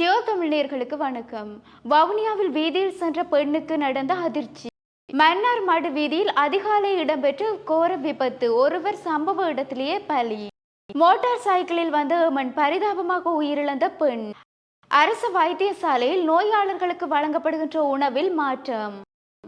Deo தமிழர்களுக்கு வணக்கம். வவுனியாவில் வீதியில் சென்ற பெண்ணுக்கு நடந்த அதிர்ச்சி. மன்னார் மடு வீதியில் அதிகாலை இடம்பெற்ற கோர விபத்து. ஒருவர் சம்பவ இடத்திலேயே பலி. மோட்டார் சைக்கிளில் வந்த மண் பரிதாபமாக உயிரிழந்த பெண். அரசு வைத்தியசாலையில் நோயாளர்களுக்கு வழங்கப்படுகின்ற உணவில் மாற்றம்.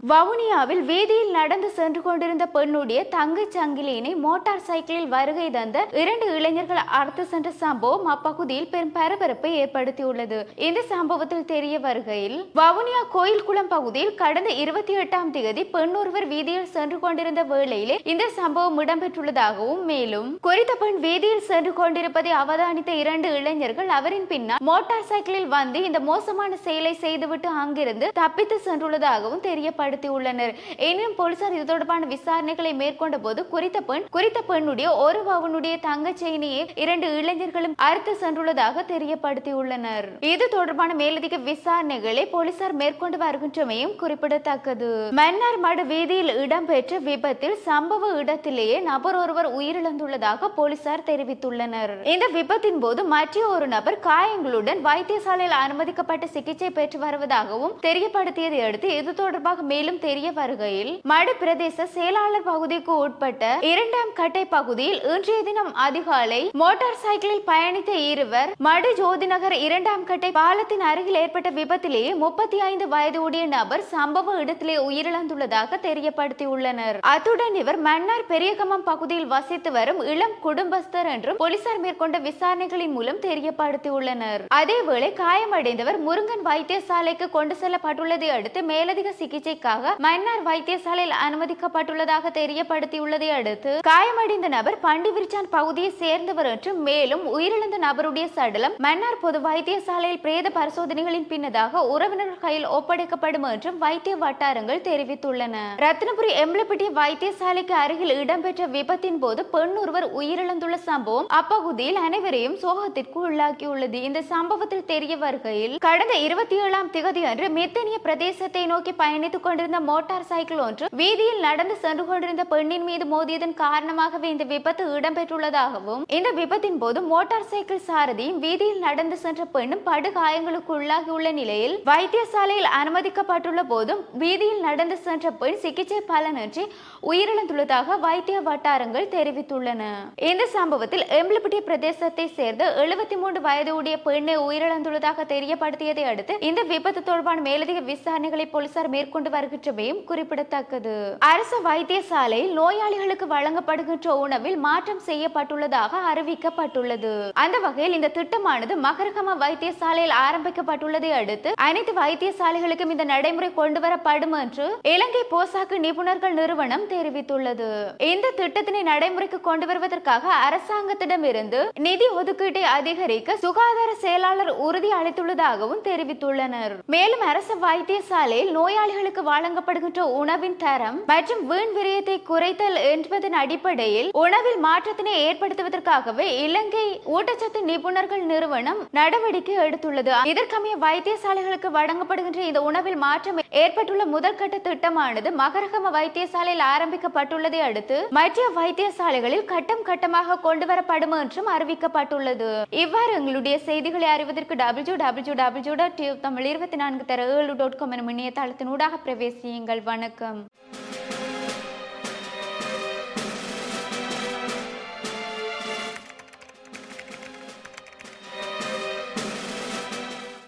வவுனியாவில் வீதியில் நடந்து சென்று கொண்டிருந்த பெண்ணுடைய தங்கை சங்கிலியினை மோட்டார் சைக்கிளில் வருகை தந்த இரண்டு இளைஞர்கள் அறுத்து சென்ற சம்பவம் அப்பகுதியில் பெரும் பரபரப்பை ஏற்படுத்தியுள்ளது. இந்த சம்பவத்தில் தெரிய வருகையில் வவுனியா கோயில்குளம் பகுதியில் கடந்த இருபத்தி எட்டாம் தேதி பெண் ஒருவர் வீதியில் சென்று கொண்டிருந்த வேளையிலே இந்த சம்பவம் இடம்பெற்றுள்ளதாகவும் மேலும் குறித்த பெண் வீதியில் சென்று கொண்டிருப்பதை அவதானித்த இரண்டு இளைஞர்கள் அவரின் பின்னால் மோட்டார் சைக்கிளில் வந்து இந்த மோசமான செயலை செய்துவிட்டு அங்கிருந்து தப்பித்து சென்றுள்ளதாகவும் தெரியப்படுத்தியுள்ளனர் எனினும் போலீசார் இது தொடர்பான விசாரணைகளை மேற்கொண்ட போது குறித்த பெண் குறித்த பெண்ணுடைய ஒரு பவனுடைய தங்க செயினையே இரண்டு இளைஞர்களும் அறுத்து சென்றுள்ளதாக தெரியப்படுத்தியுள்ளனர். இது தொடர்பான மேலதிக விசாரணைகளை போலீசார் மேற்கொண்டு வருகின்றமையும் குறிப்பிடத்தக்கது. மன்னார் மடு வீதியில் இடம்பெற்ற விபத்தில் சம்பவ இடத்திலேயே நபர் ஒருவர் உயிரிழந்துள்ளதாக போலீசார் தெரிவித்துள்ளனர். இந்த விபத்தின் போது மற்ற ஒரு நபர் காயங்களுடன் வைத்தியசாலையில் அனுமதிக்கப்பட்டு சிகிச்சை பெற்று வருவதாகவும் தெரியப்படுத்தியதை அடுத்து இது தொடர்பாக மேலும் தெரிய வருகையில் மடு பிரதேச செயலாளர் பகுதிக்கு உட்பட்ட இரண்டாம் கட்டை பகுதியில் இன்றைய தினம் அதிகாலை மோட்டார் சைக்கிளில் பயணித்த இருவர் மடு ஜோதிநகர் இரண்டாம் கட்டை பாலத்தின் அருகில் ஏற்பட்ட விபத்திலேயே முப்பத்தி ஐந்து வயது உடைய நபர் சம்பவ இடத்திலே உயிரிழந்துள்ளதாக தெரியப்படுத்தியுள்ளனர். அத்துடன் இவர் மன்னார் பெரியகமம் பகுதியில் வசித்து வரும் இளம் குடும்பஸ்தர் என்றும் போலீசார் மேற்கொண்ட விசாரணைகளின் மூலம் தெரியப்படுத்தியுள்ளனர். அதேவேளை காயமடைந்தவர் முருங்கன் வைத்தியசாலைக்கு கொண்டு செல்லப்பட்டுள்ளதை அடுத்து மேலதிக சிகிச்சை சிகிச்சைக்காக மன்னார் வைத்தியசாலையில் அனுமதிக்கப்பட்டுள்ளதாக தெரியப்படுத்தியுள்ளதை அடுத்து காயமடைந்த நபர் பண்டிவிரிச்சான் பகுதியை சேர்ந்தவர் என்றும் மேலும் உயிரிழந்த நபருடைய சடலம் மன்னார் பொது வைத்தியசாலையில் பிரேத பரிசோதனைகளின் பின்னதாக உறவினர்கள் கையில் ஒப்படைக்கப்படும் என்றும் வைத்திய வட்டாரங்கள் தெரிவித்துள்ளன. ரத்னபுரி எம்லப்பட்டி வைத்தியசாலைக்கு அருகில் இடம்பெற்ற விபத்தின் போது பெண் ஒருவர் உயிரிழந்துள்ள சம்பவம் அப்பகுதியில் அனைவரையும் சோகத்திற்கு உள்ளாக்கியுள்ளது. இந்த சம்பவத்தில் தெரிய வருகையில் கடந்த இருபத்தி ஏழாம் திகதி அன்று மெத்தனிய பிரதேசத்தை நோக்கி பயணித்துக் கொண்டிருந்த மோட்டார் சைக்கிள் ஒன்று வீதியில் நடந்து சென்று கொண்டிருந்த பெண்ணின் மீது மோதியதன் காரணமாகவே இந்த விபத்து இடம்பெற்றுள்ளதாகவும் இந்த விபத்தின் போது மோட்டார் சைக்கிள் சாரதியும் வீதியில் நடந்து சென்ற பெண்ணும் படுகாயங்களுக்கு உள்ளாகியுள்ள நிலையில் வைத்தியசாலையில் அனுமதிக்கப்பட்டுள்ள போதும் வீதியில் நடந்து சென்ற பெண் சிகிச்சை பலனின்றி உயிரிழந்துள்ளதாக வைத்திய வட்டாரங்கள் தெரிவித்துள்ளன. இந்த சம்பவத்தில் எம்பிளிபட்டி பிரதேசத்தை சேர்ந்த எழுபத்தி மூன்று வயது உடைய பெண்ணை உயிரிழந்துள்ளதாக தெரியப்படுத்தியதை அடுத்து இந்த விபத்து தொடர்பான மேலதிக விசாரணைகளை போலீசார் மேற்கொண்டு வருகின்றமையும் குறிப்பிடத்தக்கது. அரசு வைத்தியசாலையில் நோயாளிகளுக்கு வழங்கப்படுகின்ற உணவில் மாற்றம் செய்யப்பட்டுள்ளதாக அறிவிக்கப்பட்டுள்ளது. அந்த வகையில் இந்த திட்டமானது மகரகம வைத்தியசாலையில் ஆரம்பிக்கப்பட்டுள்ளதை அடுத்து அனைத்து வைத்தியசாலைகளுக்கும் இந்த நடைமுறை கொண்டு வரப்படும் என்று இலங்கை போசாக்கு நிபுணர்கள் நிறுவனம் தெரிவித்துள்ளது. இந்த திட்டத்தினை நடைமுறைக்கு கொண்டு வருவதற்காக அரசாங்கத்திடமிருந்து நிதி ஒதுக்கீட்டை அதிகரிக்க சுகாதார செயலாளர் உறுதி அளித்துள்ளதாகவும் தெரிவித்துள்ளனர். மேலும் அரசு வைத்தியசாலையில் நோயாளிகளுக்கு வழங்கப்படுகின்ற உணவின் தரம் மற்றும் வீண் விரயத்தை குறைத்தல் என்பதன் அடிப்படையில் உணவில் மாற்றத்தினை ஏற்படுத்துவதற்காகவே இலங்கை ஊட்டச்சத்து நிபுணர்கள் நிறுவனம் நடவடிக்கை எடுத்துள்ளது. இதற்கமைய வைத்தியசாலைகளுக்கு வழங்கப்படுகின்ற இந்த உணவில் மாற்றம் ஏற்பட்டுள்ள முதற்கட்ட திட்டமானது மகரகம வைத்தியசாலையில் ஆரம்பிக்கப்பட்டுள்ளதை அடுத்து மற்ற வைத்தியசாலைகளில் கட்டம் கட்டமாக கொண்டு வரப்படும் என்றும் அறிவிக்கப்பட்டுள்ளது. இவ்வாறு எங்களுடைய செய்திகளை அறிவதற்கு W W W dot Tamil இருபத்தி நான்கு தர ஏழு டாட் காம் எனும் இணையதளத்தினூடாக விஷயங்கள் வணக்கம்.